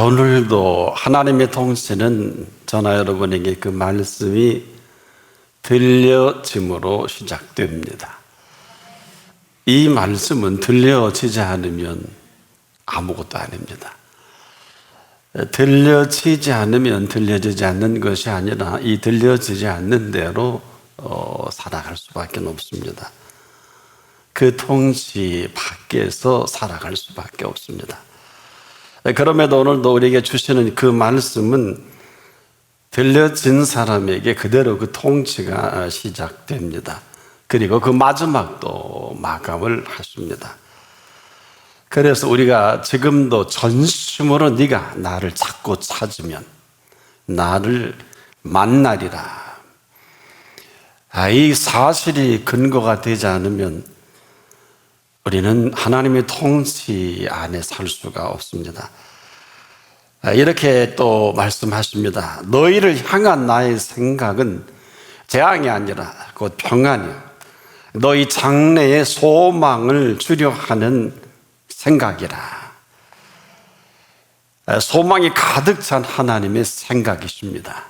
아, 오늘도 하나님의 통치는 저나 여러분에게 그 말씀이 들려짐으로 시작됩니다. 이 말씀은 들려지지 않으면 아무것도 아닙니다. 들려지지 않으면 들려지지 않는 것이 아니라 이 들려지지 않는 대로 어, 살아갈 수밖에 없습니다. 그 통치 밖에서 살아갈 수밖에 없습니다. 그럼에도 오늘도 우리에게 주시는 그 말씀은 들려진 사람에게 그대로 그 통치가 시작됩니다. 그리고 그 마지막도 마감을 하십니다. 그래서 우리가 지금도 전심으로 네가 나를 찾고 찾으면 나를 만나리라. 아, 이 사실이 근거가 되지 않으면 우리는 하나님의 통치 안에 살 수가 없습니다. 아, 이렇게 또 말씀하십니다. 너희를 향한 나의 생각은 재앙이 아니라 곧 평안이요. 너희 장래의 소망을 주려 하는 생각이라. 아, 소망이 가득 찬 하나님의 생각이십니다.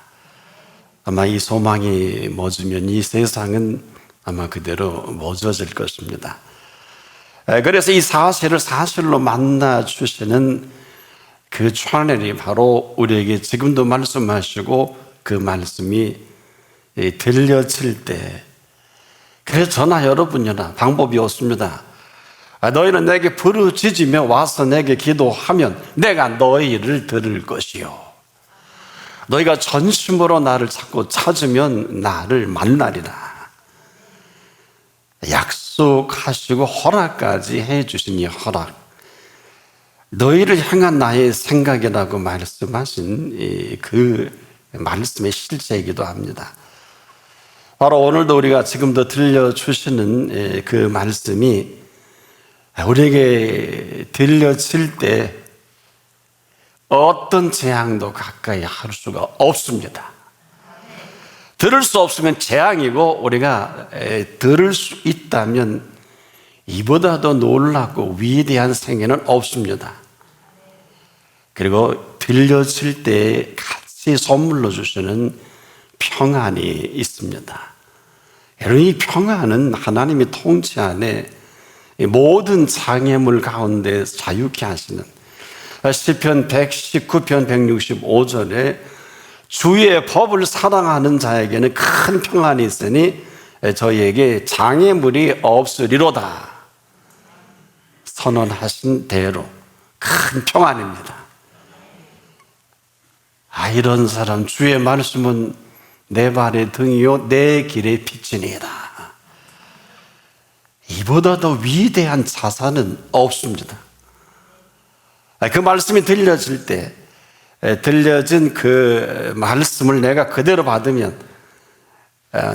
아마 이 소망이 멎으면 이 세상은 아마 그대로 멎어질 것입니다. 그래서 이 사실을 사실로 만나 주시는 그 찬nel이 바로 우리에게 지금도 말씀하시고 그 말씀이 들려질 때 그래서 저나 여러분이나 방법이 없습니다. 아, 너희는 내게 부르짖으며 와서 내게 기도하면 내가 너희를 들을 것이요. 너희가 전심으로 나를 찾고 찾으면 나를 만나리라. 약속하시고 허락까지 해 주신 이 허락. 너희를 향한 나의 생각이라고 말씀하신 그 말씀의 실제이기도 합니다. 바로 오늘도 우리가 지금도 들려주시는 그 말씀이 우리에게 들려질 때 어떤 재앙도 가까이 할 수가 없습니다. 들을 수 없으면 재앙이고 우리가 들을 수 있다면 이보다 더 놀랍고 위대한 생애는 없습니다. 그리고 들려질 때 같이 선물로 주시는 평안이 있습니다. 여러분, 이 평안은 하나님의 통치 안에 모든 장애물 가운데 자유케 하시는 시편 119편 165절에 주의 법을 사랑하는 자에게는 큰 평안이 있으니 저희에게 장애물이 없으리로다. 선언하신 대로 큰 평안입니다. 아, 이런 사람, 주의 말씀은 내 발의 등이요, 내 길의 빛이니이다. 이보다 더 위대한 자산은 없습니다. 아, 그 말씀이 들려질 때, 들려진 그 말씀을 내가 그대로 받으면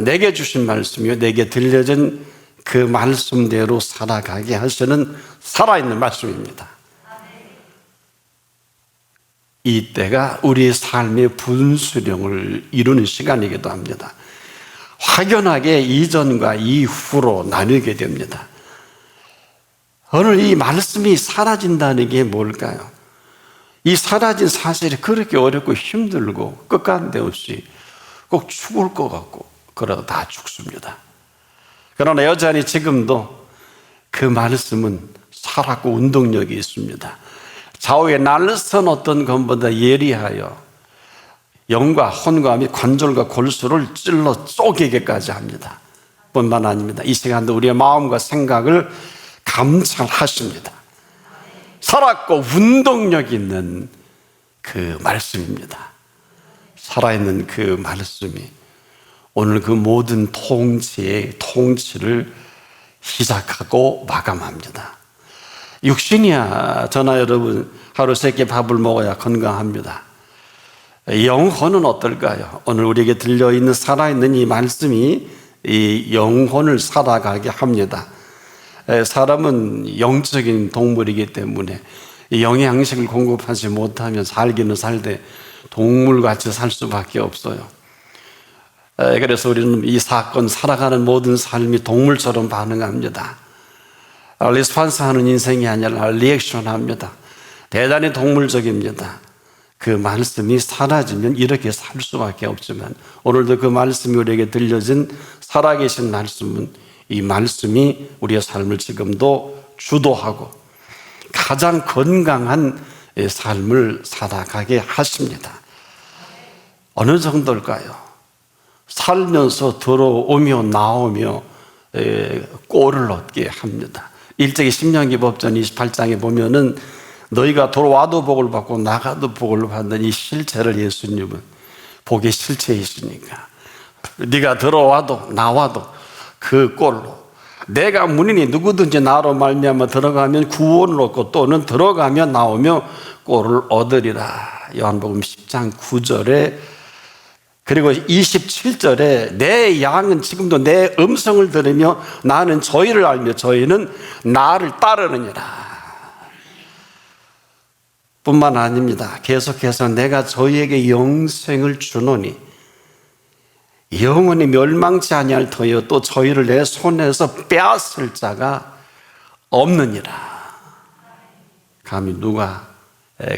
내게 주신 말씀이요 내게 들려진 그 말씀대로 살아가게 하시는 살아있는 말씀입니다. 이 때가 우리 삶의 분수령을 이루는 시간이기도 합니다. 확연하게 이전과 이후로 나누게 됩니다. 오늘 이 말씀이 사라진다는 게 뭘까요? 이 사라진 사실이 그렇게 어렵고 힘들고 끝간데 없이 꼭 죽을 것 같고 그러다 다 죽습니다. 그러나 여전히 지금도 그 말씀은 살았고 운동력이 있습니다. 좌우에 날선 어떤 것보다 예리하여 영과 혼과 및 관절과 골수를 찔러 쪼개게까지 합니다. 뿐만 아닙니다. 이 시간도 우리의 마음과 생각을 감찰하십니다. 살았고 운동력 있는 그 말씀입니다. 살아있는 그 말씀이 오늘 그 모든 통치의 통치를 시작하고 마감합니다. 육신이야, 저나 여러분, 하루 세 끼 밥을 먹어야 건강합니다. 영혼은 어떨까요? 오늘 우리에게 들려있는 살아있는 이 말씀이 이 영혼을 살아가게 합니다. 사람은 영적인 동물이기 때문에 영양식을 공급하지 못하면 살기는 살되 동물같이 살 수밖에 없어요. 그래서 우리는 이 사건 살아가는 모든 삶이 동물처럼 반응합니다. 리스판스 하는 인생이 아니라 리액션 합니다. 대단히 동물적입니다. 그 말씀이 사라지면 이렇게 살 수밖에 없지만 오늘도 그 말씀이 우리에게 들려진 살아계신 말씀은 이 말씀이 우리의 삶을 지금도 주도하고 가장 건강한 삶을 살아가게 하십니다. 어느 정도일까요? 살면서 들어오며 나오며 꼴을 얻게 합니다. 일제기 신명기 법전 28장에 보면은 너희가 돌아와도 복을 받고 나가도 복을 받는 이 실체를 예수님은 복의 실체이시니까 네가 들어와도 나와도 그 꼴로. 내가 문인이 누구든지 나로 말미암아 들어가면 구원을 얻고 또는 들어가며 나오며 꼴을 얻으리라. 요한복음 10장 9절에 그리고 27절에 내 양은 지금도 내 음성을 들으며 나는 저희를 알며 저희는 나를 따르느니라. 뿐만 아닙니다. 계속해서 내가 저희에게 영생을 주노니 영원히 멸망치 아니할 터여 또 저희를 내 손에서 빼앗을 자가 없느니라. 감히 누가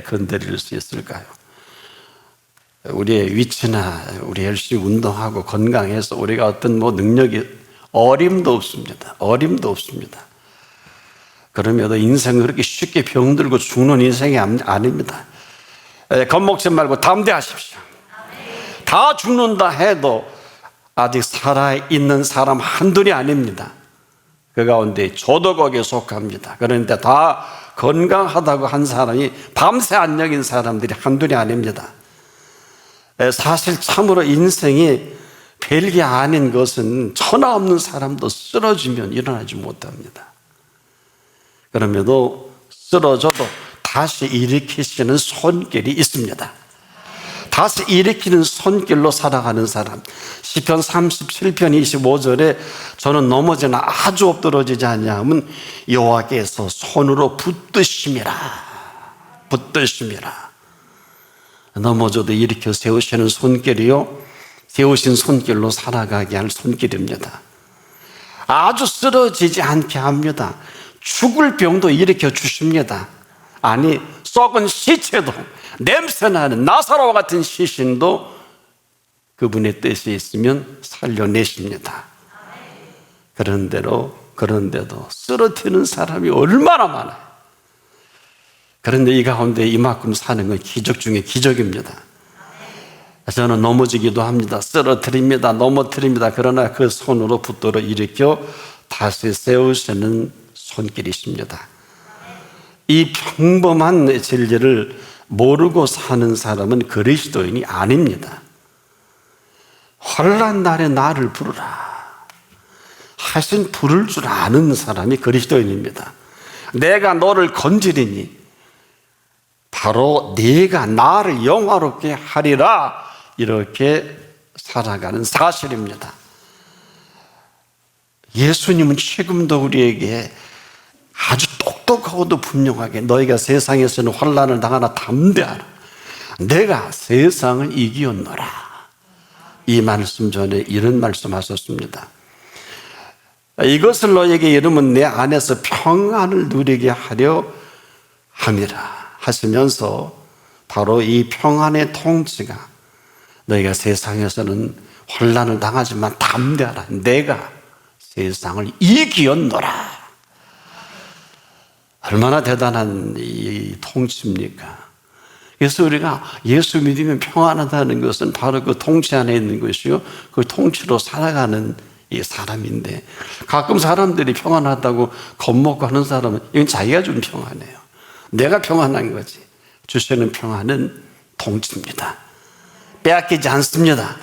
건드릴 수 있을까요? 우리의 위치나 우리 열심히 운동하고 건강해서 우리가 어떤 뭐 능력이 어림도 없습니다. 어림도 없습니다. 그럼에도 인생은 그렇게 쉽게 병들고 죽는 인생이 아닙니다. 겁먹지 말고 담대하십시오. 다 죽는다 해도 아직 살아있는 사람 한둘이 아닙니다. 그 가운데 저도 거기에 속합니다. 그런데 다 건강하다고 한 사람이 밤새 안녕인 사람들이 한둘이 아닙니다. 사실 참으로 인생이 별게 아닌 것은 천하 없는 사람도 쓰러지면 일어나지 못합니다. 그럼에도 쓰러져도 다시 일으키시는 손길이 있습니다. 다시 일으키는 손길로 살아가는 사람. 시편 37편 25절에 저는 넘어지나 아주 엎드러지지 않냐면 여호와께서 손으로 붙드심이라. 붙드심이라. 넘어져도 일으켜 세우시는 손길이요. 세우신 손길로 살아가게 할 손길입니다. 아주 쓰러지지 않게 합니다. 죽을 병도 일으켜 주십니다. 아니, 썩은 시체도 냄새나는 나사로와 같은 시신도 그분의 뜻이 있으면 살려내십니다. 그런대로, 그런데도 쓰러뜨리는 사람이 얼마나 많아요. 그런데 이 가운데 이만큼 사는 건 기적 중에 기적입니다. 저는 넘어지기도 합니다. 쓰러뜨립니다. 넘어뜨립니다. 그러나 그 손으로 붙들어 일으켜 다시 세우시는 손길이십니다. 이 평범한 진리를 모르고 사는 사람은 그리스도인이 아닙니다. 환란 날에 나를 부르라 하신 부를 줄 아는 사람이 그리스도인입니다. 내가 너를 건지리니 바로 네가 나를 영화롭게 하리라 이렇게 살아가는 사실입니다. 예수님은 지금도 우리에게 아주 똑똑하고도 분명하게 너희가 세상에서는 환란을 당하나 담대하라. 내가 세상을 이기었노라. 이 말씀 전에 이런 말씀하셨습니다. 이것을 너에게 이르면 내 안에서 평안을 누리게 하려 함이라 하시면서 바로 이 평안의 통치가 너희가 세상에서는 혼란을 당하지만 담대하라. 내가 세상을 이기었노라. 얼마나 대단한 이 통치입니까? 그래서 우리가 예수 믿으면 평안하다는 것은 바로 그 통치 안에 있는 것이요. 그 통치로 살아가는 이 사람인데 가끔 사람들이 평안하다고 겁먹고 하는 사람은 이건 자기가 좀 평안해요. 내가 평안한 거지. 주시는 평안은 통치입니다. 빼앗기지 않습니다.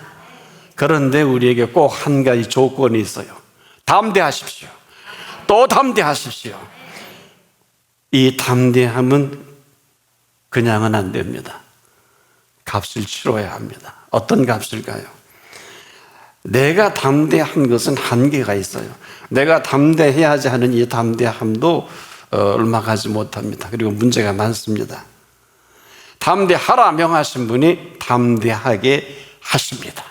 그런데 우리에게 꼭 한 가지 조건이 있어요. 담대하십시오. 또 담대하십시오. 이 담대함은 그냥은 안 됩니다. 값을 치러야 합니다. 어떤 값일까요? 내가 담대한 것은 한계가 있어요. 내가 담대해야지 하는 이 담대함도 어, 얼마 가지 못합니다. 그리고 문제가 많습니다. 담대하라 명하신 분이 담대하게 하십니다.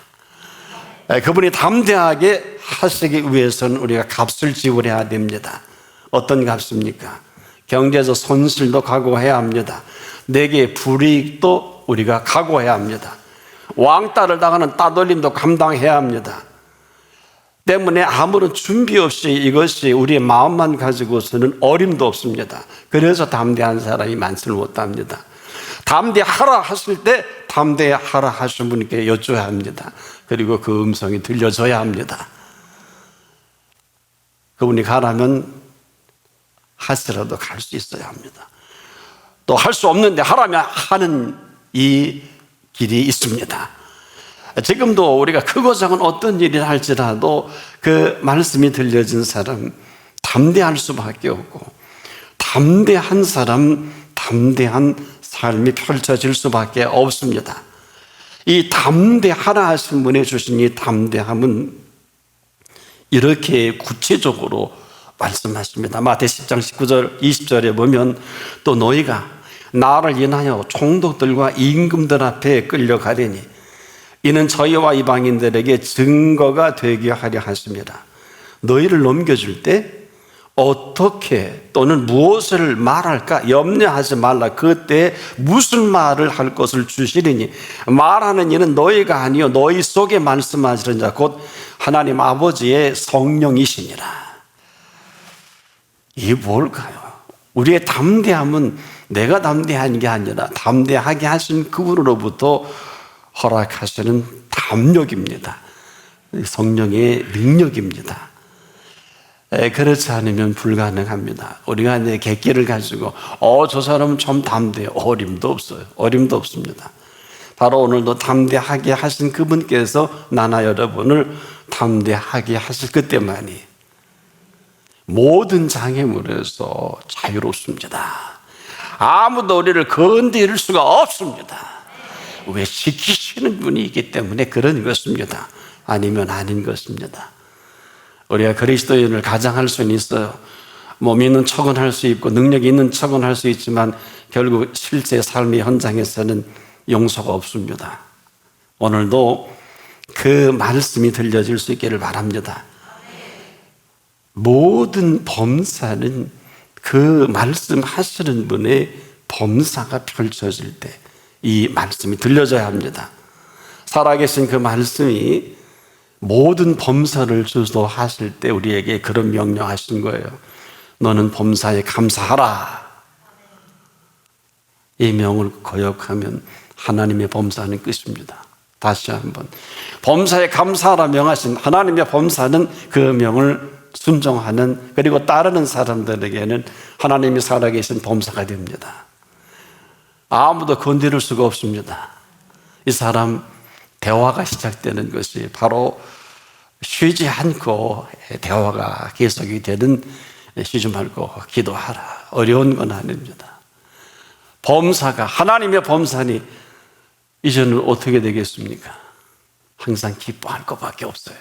그분이 담대하게 하시기 위해서는 우리가 값을 지불해야 됩니다. 어떤 값입니까? 경제적 손실도 각오해야 합니다. 내게 불이익도 우리가 각오해야 합니다. 왕따를 당하는 따돌림도 감당해야 합니다. 때문에 아무런 준비 없이 이것이 우리의 마음만 가지고서는 어림도 없습니다. 그래서 담대한 사람이 많지는 못합니다. 담대하라 하실 때 담대하라 하신 분께 여쭤야 합니다. 그리고 그 음성이 들려줘야 합니다. 그분이 가라면 하시라도 갈 수 있어야 합니다. 또 할 수 없는데 하라면 하는 이 길이 있습니다. 지금도 우리가 크고 작은 어떤 일이 할지라도 그 말씀이 들려진 사람 담대할 수밖에 없고 담대한 사람 담대한 삶이 펼쳐질 수밖에 없습니다. 이 담대하라 하신 분이 주신 이 담대함은 이렇게 구체적으로 말씀하십니다. 마태 10장 19절 20절에 보면 또 너희가 나를 인하여 총독들과 임금들 앞에 끌려가리니 이는 저희와 이방인들에게 증거가 되게 하려 하십니다. 너희를 넘겨줄 때 어떻게 또는 무엇을 말할까 염려하지 말라. 그때 무슨 말을 할 것을 주시리니 말하는 이는 너희가 아니요 너희 속에 말씀하시는 자 곧 하나님 아버지의 성령이시니라. 이게 뭘까요? 우리의 담대함은 내가 담대한 게 아니라 담대하게 하신 그분으로부터 허락하시는 담력입니다. 성령의 능력입니다. 그렇지 않으면 불가능합니다. 우리가 내 객기를 가지고, 어, 저 사람은 좀 담대해. 어림도 없어요. 어림도 없습니다. 바로 오늘도 담대하게 하신 그분께서 나나 여러분을 담대하게 하실 그때만이 모든 장애물에서 자유롭습니다. 아무도 우리를 건드릴 수가 없습니다. 왜 지키시는 분이 있기 때문에 그런 것입니다. 아니면 아닌 것입니다. 우리가 그리스도인을 가장할 수는 있어요. 뭐 믿는 척은 할 수 있고 능력이 있는 척은 할 수 있지만 결국 실제 삶의 현장에서는 용서가 없습니다. 오늘도 그 말씀이 들려질 수 있기를 바랍니다. 모든 범사는 그 말씀 하시는 분의 범사가 펼쳐질 때 이 말씀이 들려져야 합니다. 살아계신 그 말씀이 모든 범사를 주도하실 때 우리에게 그런 명령하신 거예요. 너는 범사에 감사하라. 이 명을 거역하면 하나님의 범사는 끝입니다. 다시 한번. 범사에 감사하라 명하신 하나님의 범사는 그 명을 순종하는 그리고 따르는 사람들에게는 하나님이 살아계신 범사가 됩니다. 아무도 건드릴 수가 없습니다. 이 사람 대화가 시작되는 것이 바로 쉬지 않고 대화가 계속이 되는 쉬지 말고 기도하라. 어려운 건 아닙니다. 범사가 하나님의 범사니 이제는 어떻게 되겠습니까? 항상 기뻐할 것밖에 없어요.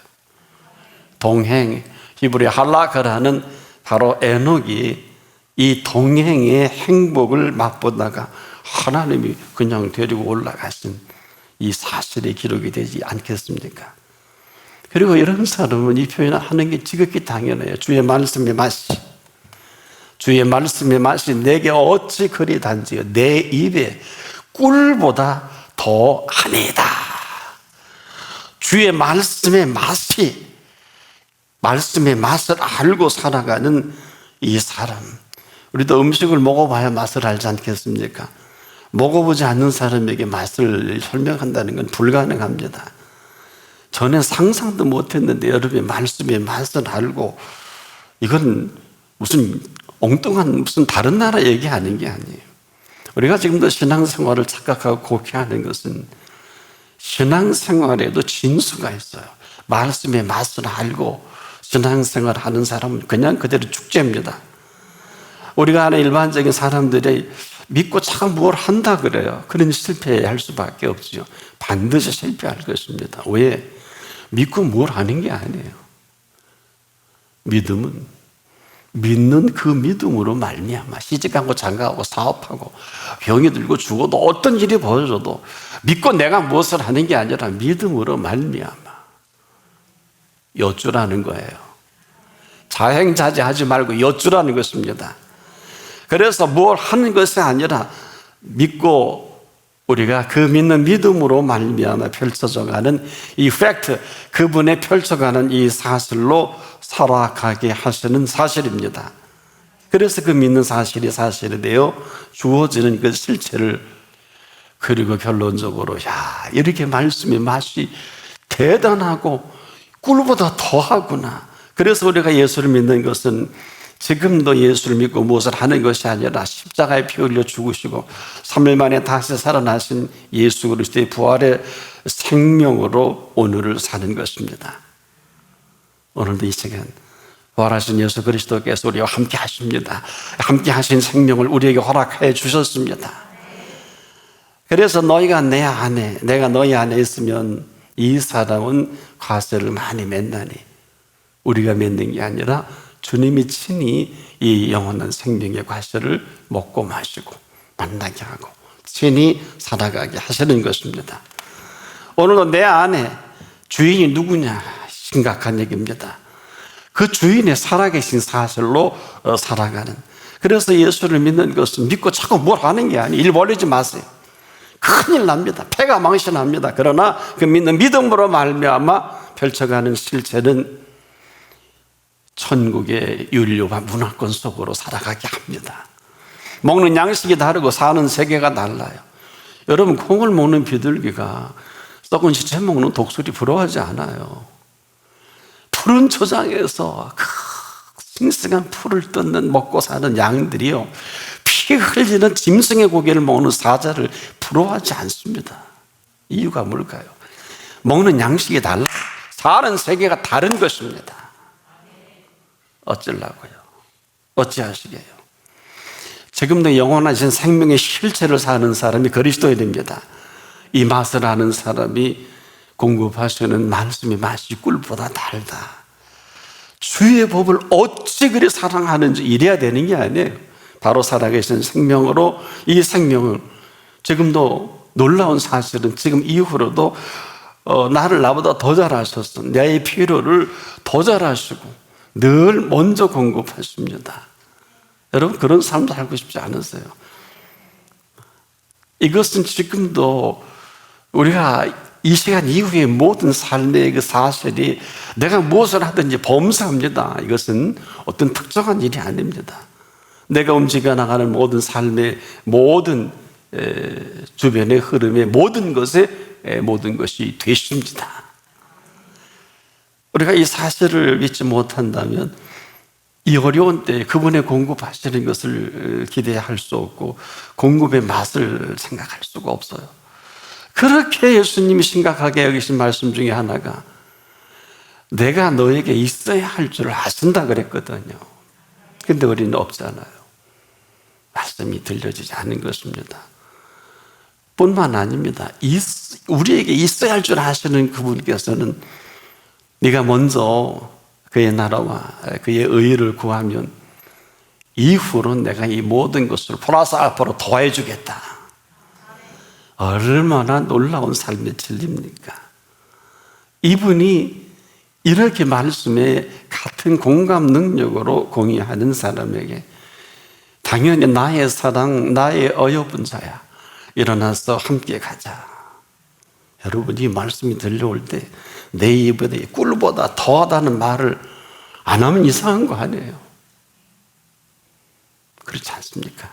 동행 히브리 할라카라는 바로 에녹이 이 동행의 행복을 맛보다가 하나님이 그냥 데리고 올라가신 이 사실의 기록이 되지 않겠습니까? 그리고 이런 사람은 이 표현을 하는 게 지극히 당연해요. 주의 말씀의 맛이. 주의 말씀의 맛이 내게 어찌 그리 단지요. 내 입에 꿀보다 더 아니다. 주의 말씀의 맛이, 말씀의 맛을 알고 살아가는 이 사람. 우리도 음식을 먹어봐야 맛을 알지 않겠습니까? 먹어보지 않는 사람에게 맛을 설명한다는 건 불가능합니다. 전에 상상도 못했는데 여러분의 말씀의 맛을 알고 이건 무슨 엉뚱한 무슨 다른 나라 얘기 아닌 게 아니에요. 우리가 지금도 신앙생활을 착각하고 고귀하는 것은 신앙생활에도 진수가 있어요. 말씀의 맛을 알고 신앙생활 하는 사람은 그냥 그대로 축제입니다. 우리가 아는 일반적인 사람들이 믿고 차가 뭘 한다 그래요. 그런 실패할 수밖에 없죠. 반드시 실패할 것입니다. 왜? 믿고 뭘 하는 게 아니에요. 믿음은 믿는 그 믿음으로 말미암아 시집가고 장가가고 사업하고 병이 들고 죽어도 어떤 일이 벌어져도 믿고 내가 무엇을 하는 게 아니라 믿음으로 말미암아 여쭈라는 거예요. 자행자제하지 말고 여쭈라는 것입니다. 그래서 뭘 하는 것이 아니라 믿고 우리가 그 믿는 믿음으로 말미암아 펼쳐져가는 이 팩트, 그분의 펼쳐가는 이 사실로 살아가게 하시는 사실입니다. 그래서 그 믿는 사실이 사실이 되어 주어지는 그 실체를 그리고 결론적으로 야 이렇게 말씀의 맛이 대단하고 꿀보다 더하구나. 그래서 우리가 예수를 믿는 것은 지금도 예수를 믿고 무엇을 하는 것이 아니라 십자가에 피 흘려 죽으시고 3일 만에 다시 살아나신 예수 그리스도의 부활의 생명으로 오늘을 사는 것입니다. 오늘도 이 시간 부활하신 예수 그리스도께서 우리와 함께 하십니다. 함께 하신 생명을 우리에게 허락해 주셨습니다. 그래서 너희가 내 안에, 내가 너희 안에 있으면 이 사람은 과세를 많이 맺나니 우리가 맺는 게 아니라 주님이 친히 이 영원한 생명의 과세를 먹고 마시고 만나게 하고 친히 살아가게 하시는 것입니다. 오늘은 내 안에 주인이 누구냐 심각한 얘기입니다. 그 주인의 살아계신 사실로 어, 살아가는. 그래서 예수를 믿는 것은 믿고 자꾸 뭘 하는 게 아니에요. 일 벌리지 마세요. 큰일 납니다. 폐가 망신합니다. 그러나 그 믿는 믿음으로 말미암아 펼쳐가는 실체는 천국의 윤리와 문화권 속으로 살아가게 합니다. 먹는 양식이 다르고 사는 세계가 달라요. 여러분 콩을 먹는 비둘기가 썩은 시체 먹는 독수리 부러워하지 않아요. 푸른 초장에서 그 싱싱한 풀을 뜯는 먹고 사는 양들이요. 피 흘리는 짐승의 고기를 먹는 사자를 부러워하지 않습니다. 이유가 뭘까요? 먹는 양식이 달라. 사는 세계가 다른 것입니다. 어쩌려고요? 어찌하시게요? 지금도 영원하신 생명의 실체를 사는 사람이 그리스도인입니다. 이 맛을 아는 사람이 공급하시는 말씀의 맛이 꿀보다 달다. 주의 법을 어찌 그리 사랑하는지 이래야 되는 게 아니에요. 바로 살아계신 생명으로 이 생명을 지금도 놀라운 사실은 지금 이후로도 어, 나를 나보다 더 잘하셨어. 내 필요를 더 잘하시고 늘 먼저 공급하십니다. 여러분 그런 삶 살고 싶지 않으세요? 이것은 지금도 우리가 이 시간 이후에 모든 삶의 그 사실이 내가 무엇을 하든지 범사합니다. 이것은 어떤 특정한 일이 아닙니다. 내가 움직여 나가는 모든 삶의 모든 주변의 흐름의 모든 것에 모든 것이 되십니다. 우리가 이 사실을 믿지 못한다면 이 어려운 때에 그분의 공급하시는 것을 기대할 수 없고 공급의 맛을 생각할 수가 없어요. 그렇게 예수님이 심각하게 여기신 말씀 중에 하나가 내가 너에게 있어야 할 줄 아신다 그랬거든요. 근데 우리는 없잖아요. 말씀이 들려지지 않는 것입니다. 뿐만 아닙니다. 우리에게 있어야 할 줄 아시는 그분께서는 네가 먼저 그의 나라와 그의 의를 구하면 이후로 내가 이 모든 것을 플러스 알파로 더해 주겠다. 얼마나 놀라운 삶의 진리입니까? 이분이 이렇게 말씀에 같은 공감 능력으로 공유하는 사람에게 당연히 나의 사랑, 나의 어여쁜 자야. 일어나서 함께 가자. 여러분, 이 말씀이 들려올 때 내 입에 꿀보다 더하다는 말을 안 하면 이상한 거 아니에요. 그렇지 않습니까?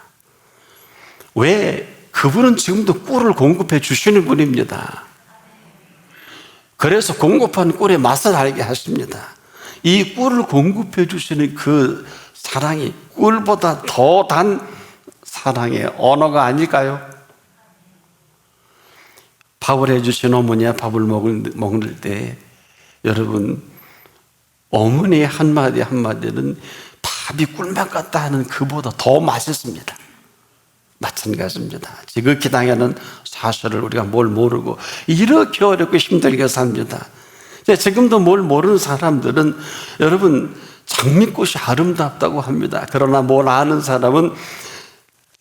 왜 그분은 지금도 꿀을 공급해 주시는 분입니다. 그래서 공급한 꿀의 맛을 알게 하십니다. 이 꿀을 공급해 주시는 그 사랑이 꿀보다 더 단 사랑의 언어가 아닐까요? 밥을 해주신 어머니와 밥을 먹을, 먹을 때 여러분 어머니의 한마디 한마디는 밥이 꿀맛 같다 하는 그보다 더 맛있습니다. 마찬가지입니다. 지극히 당연한 사실을 우리가 뭘 모르고 이렇게 어렵고 힘들게 삽니다. 지금도 뭘 모르는 사람들은 여러분 장미꽃이 아름답다고 합니다. 그러나 뭘 아는 사람은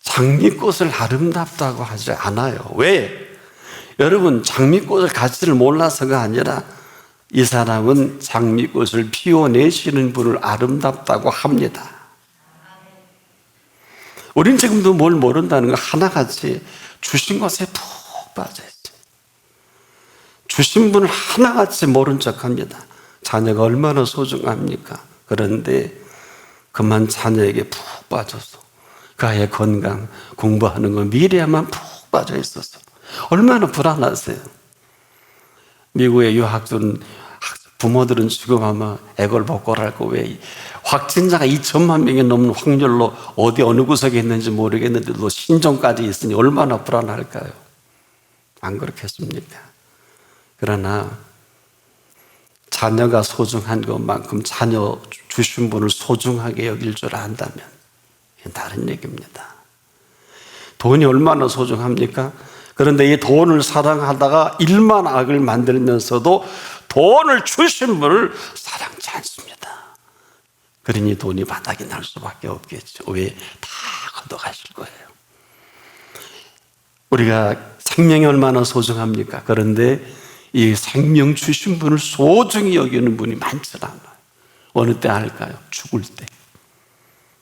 장미꽃을 아름답다고 하지 않아요. 왜? 여러분 장미꽃을 가치를 몰라서가 아니라 이 사람은 장미꽃을 피워내시는 분을 아름답다고 합니다. 우린 지금도 뭘 모른다는 거 하나같이 주신 것에 빠져 있어요. 주신 분을 하나같이 모른 척 합니다. 자녀가 얼마나 소중합니까? 그런데 그만 자녀에게 푹 빠져서 그 아이의 건강, 공부하는 거, 미래에만 푹 빠져 있어서 얼마나 불안하세요. 미국의 유학생 부모들은 지금 아마 애걸복걸할 거왜 확진자가 2천만 명이 넘는 확률로 어디 어느 구석에 있는지 모르겠는데도 신종까지 있으니 얼마나 불안할까요? 안 그렇겠습니까? 그러나 자녀가 소중한 것만큼 자녀 주신 분을 소중하게 여길 줄 안다면 다른 얘기입니다. 돈이 얼마나 소중합니까? 그런데 이 돈을 사랑하다가 일만 악을 만들면서도 돈을 주신 분을 사랑치 않습니다. 그러니 돈이 바닥이 날 수밖에 없겠죠. 왜? 다 걷어가실 거예요. 우리가 생명이 얼마나 소중합니까? 그런데 이 생명 주신 분을 소중히 여기는 분이 많지 않아요. 어느 때 할까요? 죽을 때.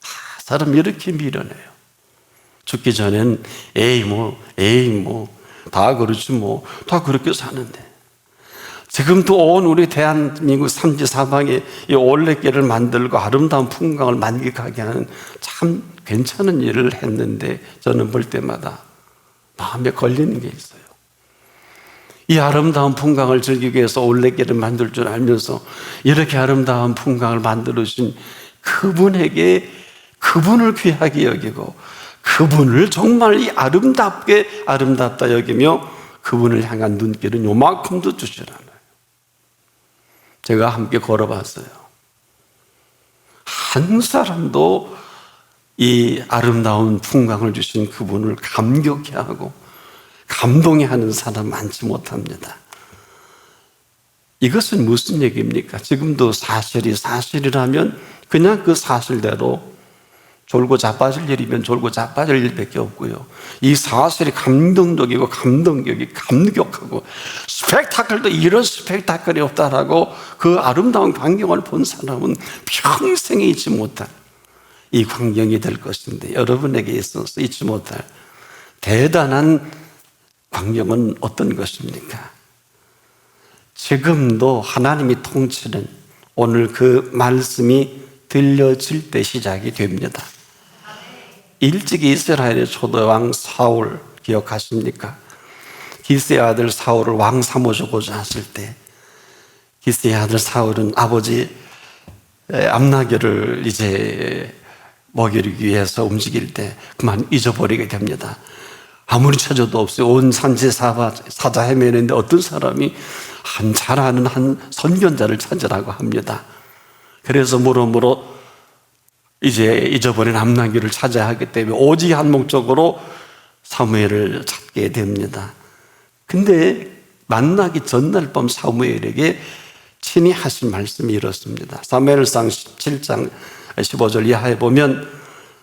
아, 사람 이렇게 미련해요. 죽기 전엔 에이 뭐, 에이 뭐, 다 그렇지 뭐, 다 그렇게 사는데. 지금도 온 우리 대한민국 삼지 사방에 이 올레길을 만들고 아름다운 풍광을 만끽하게 하는 참 괜찮은 일을 했는데 저는 볼 때마다 마음에 걸리는 게 있어요. 이 아름다운 풍광을 즐기기 위해서 올레길을 만들 줄 알면서 이렇게 아름다운 풍광을 만들어 주신 그분에게 그분을 귀하게 여기고 그분을 정말 이 아름답게 아름답다 여기며 그분을 향한 눈길은 요만큼도 주질 않아요. 제가 함께 걸어봤어요. 한 사람도 이 아름다운 풍광을 주신 그분을 감격해 하고 감동해 하는 사람 많지 못합니다. 이것은 무슨 얘기입니까? 지금도 사실이 사실이라면 그냥 그 사실대로 졸고 자빠질 일이면 졸고 자빠질 일밖에 없고요. 이 사실이 감동적이고 감동적이 감격하고 스펙타클도 이런 스펙타클이 없다라고 그 아름다운 광경을 본 사람은 평생에 잊지 못할 이 광경이 될 것인데 여러분에게 있어서 잊지 못할 대단한 광경은 어떤 것입니까? 지금도 하나님이 통치는 오늘 그 말씀이 들려질 때 시작이 됩니다. 일찍 이스라엘의 초대왕 사울 기억하십니까? 기스의 아들 사울을 왕 삼으시고자 했을 때 기스의 아들 사울은 아버지 암나귀를 이제 먹이기 위해서 움직일 때 그만 잊어버리게 됩니다. 아무리 찾아도 없어요. 온 산지 사자 헤매는데 어떤 사람이 한 잘하는 한 선견자를 찾으라고 합니다. 그래서 물어물어 이제 잊어버린 암나귀를 찾아야 하기 때문에 오직 한 목적으로 사무엘을 찾게 됩니다. 근데 만나기 전날 밤 사무엘에게 친히 하신 말씀이 이렇습니다. 사무엘상 17장 15절 이하에 보면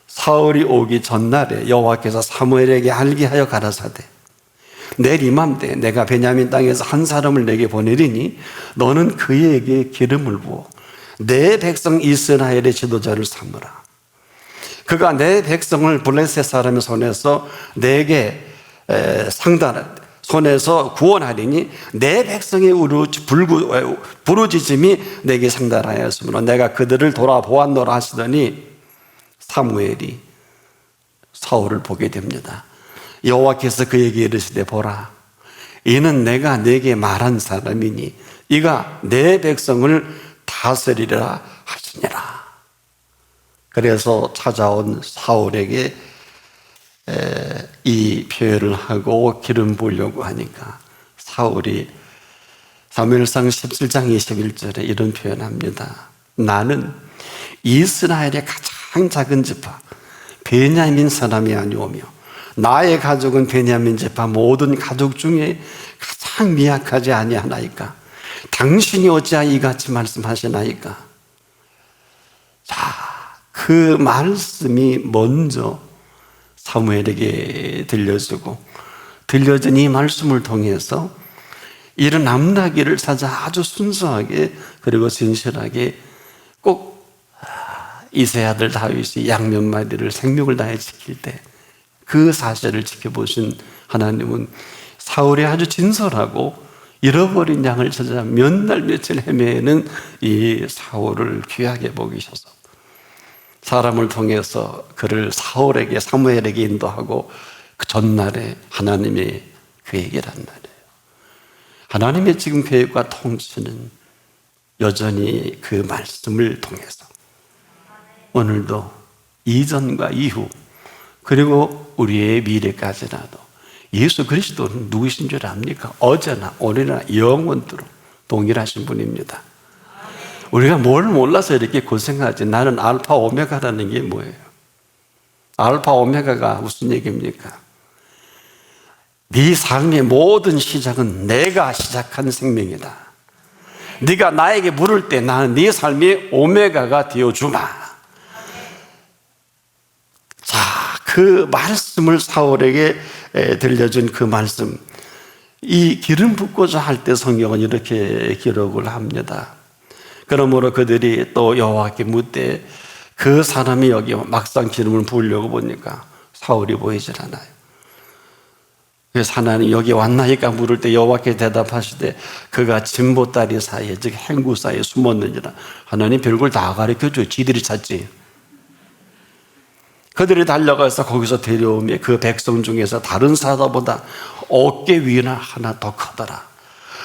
사울이 오기 전날에 여호와께서 사무엘에게 알게 하여 가라사대 내일 이맘때 내가 베냐민 땅에서 한 사람을 내게 보내리니 너는 그에게 기름을 부어 내 백성 이스라엘의 지도자를 삼으라. 그가 내 백성을 블레셋 사람의 손에서 내게 상단 손에서 구원하리니 내 백성의 부르짖음이 내게 상달하였으므로 내가 그들을 돌아보았노라 하시더니 사무엘이 사울을 보게 됩니다. 여호와께서 그에게 이르시되 보라 이는 내가 내게 말한 사람이니 이가 내 백성을 다스리라 하시니라. 그래서 찾아온 사울에게 이 표현을 하고 기름 부으려고 하니까 사울이 사무엘상 17장 21절에 이런 표현합니다. 나는 이스라엘의 가장 작은 지파 베냐민 사람이 아니오며 나의 가족은 베냐민 지파 모든 가족 중에 가장 미약하지 아니하나이까 당신이 어찌하여 이같이 말씀하시나이까? 자, 그 말씀이 먼저 사무엘에게 들려주고 들려진 이 말씀을 통해서 이런 암나기를 찾아 아주 순수하게 그리고 진실하게 꼭 이세 아들 다윗이 양몇 마디를 생명을 다해 지킬 때 그 사실을 지켜보신 하나님은 사울이 아주 진솔하고 잃어버린 양을 찾아 몇 날 며칠 헤매는 이 사울을 귀하게 보기셔서 사람을 통해서 그를 사울에게 사무엘에게 인도하고 그 전날에 하나님의 계획이란 말이에요. 하나님의 지금 계획과 통치는 여전히 그 말씀을 통해서 오늘도 이전과 이후 그리고 우리의 미래까지라도 예수 그리스도는 누구신 줄 압니까? 어제나 오늘이나 영원토록 동일하신 분입니다. 우리가 뭘 몰라서 이렇게 고생하지. 나는 알파 오메가라는 게 뭐예요? 알파 오메가가 무슨 얘기입니까? 네 삶의 모든 시작은 내가 시작한 생명이다. 네가 나에게 물을 때 나는 네 삶의 오메가가 되어 주마. 자, 그 말씀을 사울에게 에, 들려준 그 말씀. 이 기름 붓고자 할 때 성경은 이렇게 기록을 합니다. 그러므로 그들이 또 여호와께 묻되 그 사람이 여기 막상 기름을 부으려고 보니까 사울이 보이질 않아요. 그래서 하나님 여기 왔나이까 물을 때 여호와께 대답하시되 그가 진보다리 사이에 즉 행구 사이에 숨었느니라 하나님 별걸 다 가르쳐줘요 지들이 찾지 그들이 달려가서 거기서 데려오며 그 백성 중에서 다른 사다보다 어깨 위나 하나 더 크더라.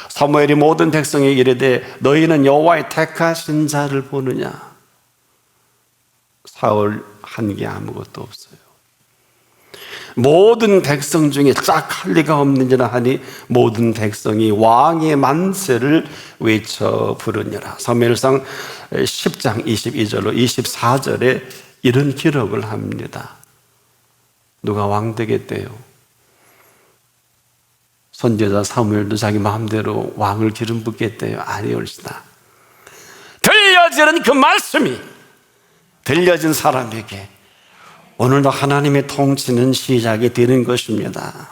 사무엘이 모든 백성에게 이르되 너희는 여호와의 택하신 자를 보느냐? 사울 한 게 아무것도 없어요. 모든 백성 중에 짝할 리가 없는지라 하니 모든 백성이 왕의 만세를 외쳐 부르니라. 사무엘상 10장 22절로 24절에 이런 기록을 합니다. 누가 왕 되겠대요? 선제자 사무엘도 자기 마음대로 왕을 기름 붓겠대요. 아니올시다. 들려지는 그 말씀이 들려진 사람에게 오늘도 하나님의 통치는 시작이 되는 것입니다.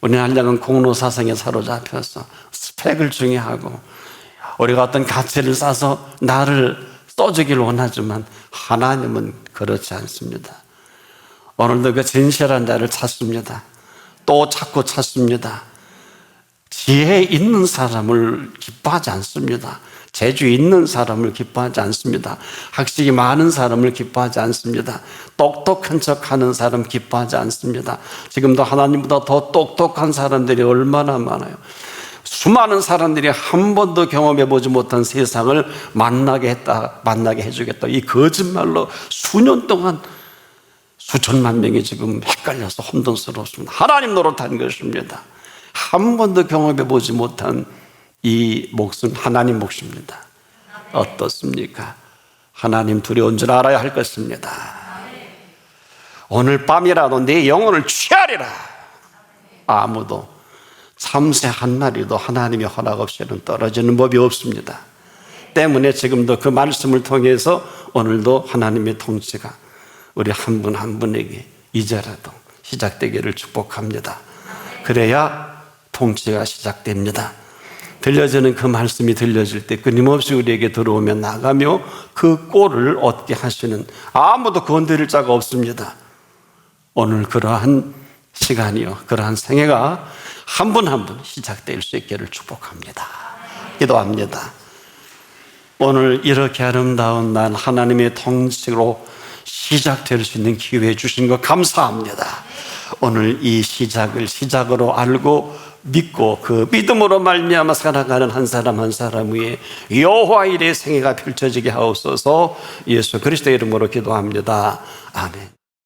우리는 한량은 공로 사상에 사로잡혀서 스펙을 중요하고 우리가 어떤 가치를 쌓아서 나를 써주길 원하지만 하나님은 그렇지 않습니다. 오늘도 그 진실한 자를 찾습니다. 또 찾고 찾습니다. 지혜 있는 사람을 기뻐하지 않습니다. 재주 있는 사람을 기뻐하지 않습니다. 학식이 많은 사람을 기뻐하지 않습니다. 똑똑한 척 하는 사람 기뻐하지 않습니다. 지금도 하나님보다 더 똑똑한 사람들이 얼마나 많아요. 수많은 사람들이 한 번도 경험해 보지 못한 세상을 만나게 했다, 만나게 해주겠다. 이 거짓말로 수년 동안 수천만 명이 지금 헷갈려서 혼돈스럽습니다. 하나님 노릇한 것입니다. 한 번도 경험해 보지 못한 이 몫은 하나님 몫입니다. 어떻습니까? 하나님 두려운 줄 알아야 할 것입니다. 오늘 밤이라도 내 영혼을 취하리라. 아무도 참새 한 마리도 하나님의 허락 없이는 떨어지는 법이 없습니다. 때문에 지금도 그 말씀을 통해서 오늘도 하나님의 통치가 우리 한분한 분에게 이제라도 시작되기를 축복합니다. 그래야 통치가 시작됩니다. 들려지는 그 말씀이 들려질 때 끊임없이 우리에게 들어오며 나가며 그 꼴을 얻게 하시는 아무도 건드릴 자가 없습니다. 오늘 그러한 시간이요. 그러한 생애가 한 분 한 분 시작될 수 있기를 축복합니다. 기도합니다. 오늘 이렇게 아름다운 날 하나님의 통치로 시작될 수 있는 기회 주신 것 감사합니다. 오늘 이 시작을 시작으로 알고 믿고 그 믿음으로 말미암아 살아가는 한 사람 한 사람 위에 여호와 일의 생애가 펼쳐지게 하옵소서 예수 그리스도의 이름으로 기도합니다. 아멘.